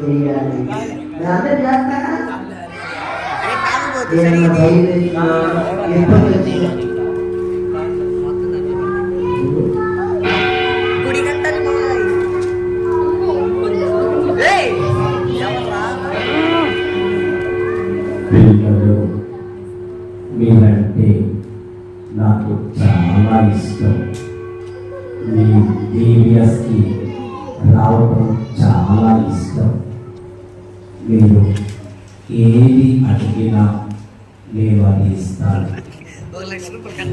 చేయాలి చేస్తారా ఎప్పుడు వచ్చినా? గుడి గంటలు పిల్లలు మీరంటే నాకు చాలా ఇష్టం మీ డీవియస్కి రావడం చాలా ఇష్టం. మీరు ఏది అడిగినా నేను అది ఇస్తాను.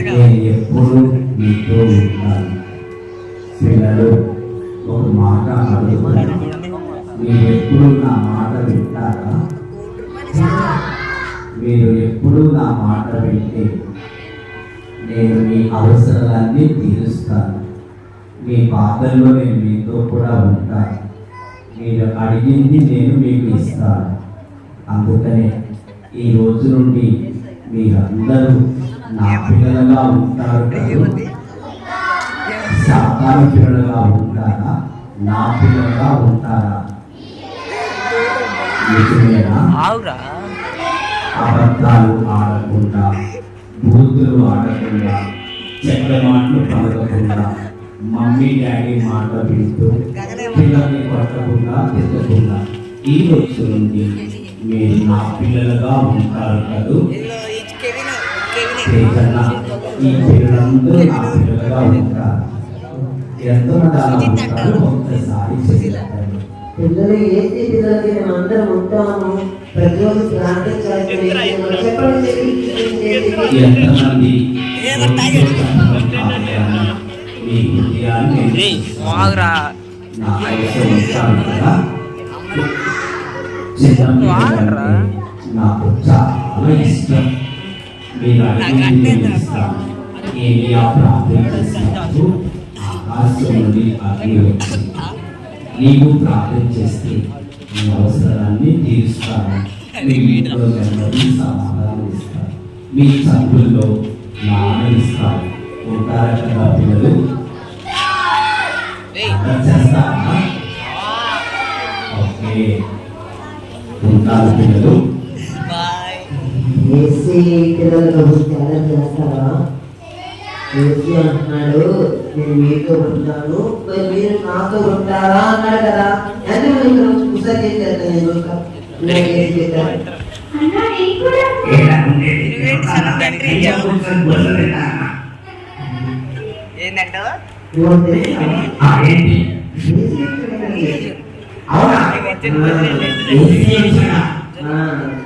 నేను ఎప్పుడు మీతో ఉంటాను. పిల్లలు ఒక మాట అడుగుతాను మీరు ఎప్పుడు నా మాట వింటారా? మీరు ఎప్పుడు నా మాట వింటే నేను మీ అవసరాలన్నీ తీరుస్తాను. మీ బాధల్లో నేను మీతో కూడా ఉంటాను. మీరు అడిగింది నేను మీకు ఇస్తాను. అందుకనే ఈ రోజు నుండి మీరందరూ నా పిల్లలుగా ఉంటారు సాతాను పిల్లలుగా ఉంటారా? నా పిల్లలుగా ఉంటారా? అబద్ధాలు ఆడకుండా బూతులు ఆడకుండా చెడ్డ మాటలు పలకకుండా మమ్మీ డాడీ మాట వింటూ పిల్లల్ని కొట్టకుండా తిట్టకుండా ఈ రోజు నుండి మీరు నా పిల్లలుగా ఉంటారు కదూ? ఈ పిల్లలందరూ నా పిల్లలుగా ఉంటారు. ఉంటారు ఒక్కసారి పిల్లలు మేము అందరం ఉంటాము? ప్రతిరోజు ప్రార్థన చేస్తాము చెప్పండి. చెప్పి ఎంతమంది ఏదో తాగాడు. నాకు చాలా ఇష్టం మీరు నేను ఇస్తాను ఆకాశం నుండి అగ్ని వచ్చింది నీవు ప్రార్థన చేస్తే నీ అవసరాన్ని తీరుస్తాను మీ ఇంట్లో నెమ్మది సమాధానం ఇస్తాను మీ చదువుల్లో నాన్న ఇస్తాను ఉంటారా కదా పిల్లలు చేస్తారా ఓకే ఉంటారు పిల్లలు ఏసీ పిల్లలకు త్యాగం చేస్తారా ఏసీ అంటున్నాడు నేను మీతో ఉంటాను మరి మీరు నాతో ఉంటారా అన్నాడు కదా ఎందుకు మీరు పుస్తకం చేశారు నేను ఏంటంటే ఇవ్వండి తెలుసా? ఆ, ఏంటి ఏసీ అంటున్నాడు. అవునా ఏసీ వచ్చినా? ఆ,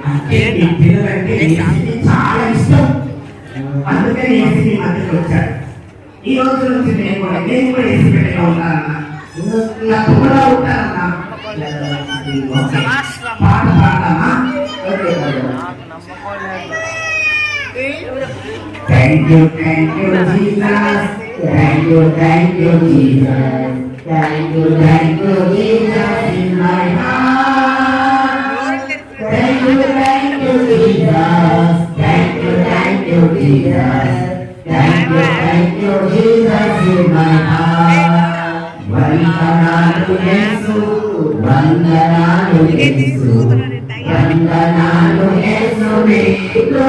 అంటే ఈ పిల్లలంటే ఏసీకి చాలా ఇష్టం అందుకని ఏసీ మీ మధ్యకి వచ్చాడు ఈ రోజు నుంచి నేను కూడా నేను కూడా ఏసీ పెట్టగా ఉన్నానన్నా నాకు కూడా ఉంటానన్నా ఓకే. పాట పాడదామా okay Babu. Thank you thank you Jesus thank you thank Thank you, thank you, Jesus in my heart. Thank you, thank you, Jesus. Thank you, thank you, Jesus. Thank you, thank you, Jesus in my heart. వందనాలు యేసు వందనాలు యేసు వందనాలు యేసు నీకు